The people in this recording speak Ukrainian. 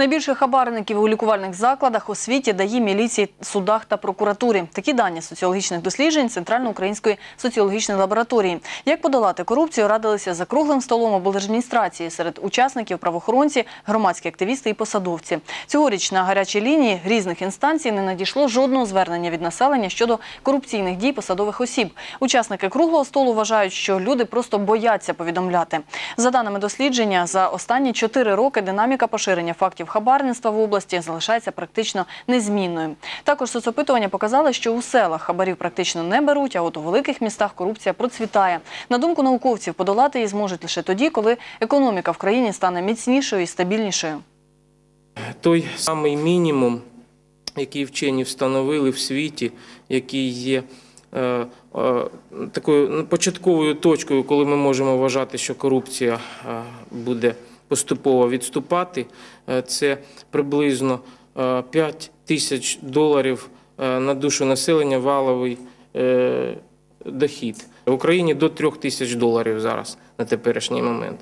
Найбільше хабарників у лікувальних закладах, освіті, ДАІ, міліції, судах та прокуратурі. Такі дані соціологічних досліджень Центрально-української соціологічної лабораторії. Як подолати корупцію, радилися за круглим столом облдержадміністрації серед учасників правоохоронці, громадські активісти і посадовці. Цьогоріч на гарячій лінії різних інстанцій не надійшло жодного звернення від населення щодо корупційних дій посадових осіб. Учасники круглого столу вважають, що люди просто бояться повідомляти. За даними дослідження, за останні чотири роки динаміка поширення фактів хабарництва в області залишається практично незмінною. Також соцопитування показали, що у селах хабарів практично не беруть, а от у великих містах корупція процвітає. На думку науковців, подолати її зможуть лише тоді, коли економіка в країні стане міцнішою і стабільнішою. той самий мінімум, який вчені встановили в світі, який є е, е, такою початковою точкою, коли ми можемо вважати, що корупція е, буде поступово відступати, е, це приблизно е, 5 тисяч доларів е, на душу населення валовий е, дохід. В Україні до 3 тисяч доларів зараз на теперішній момент.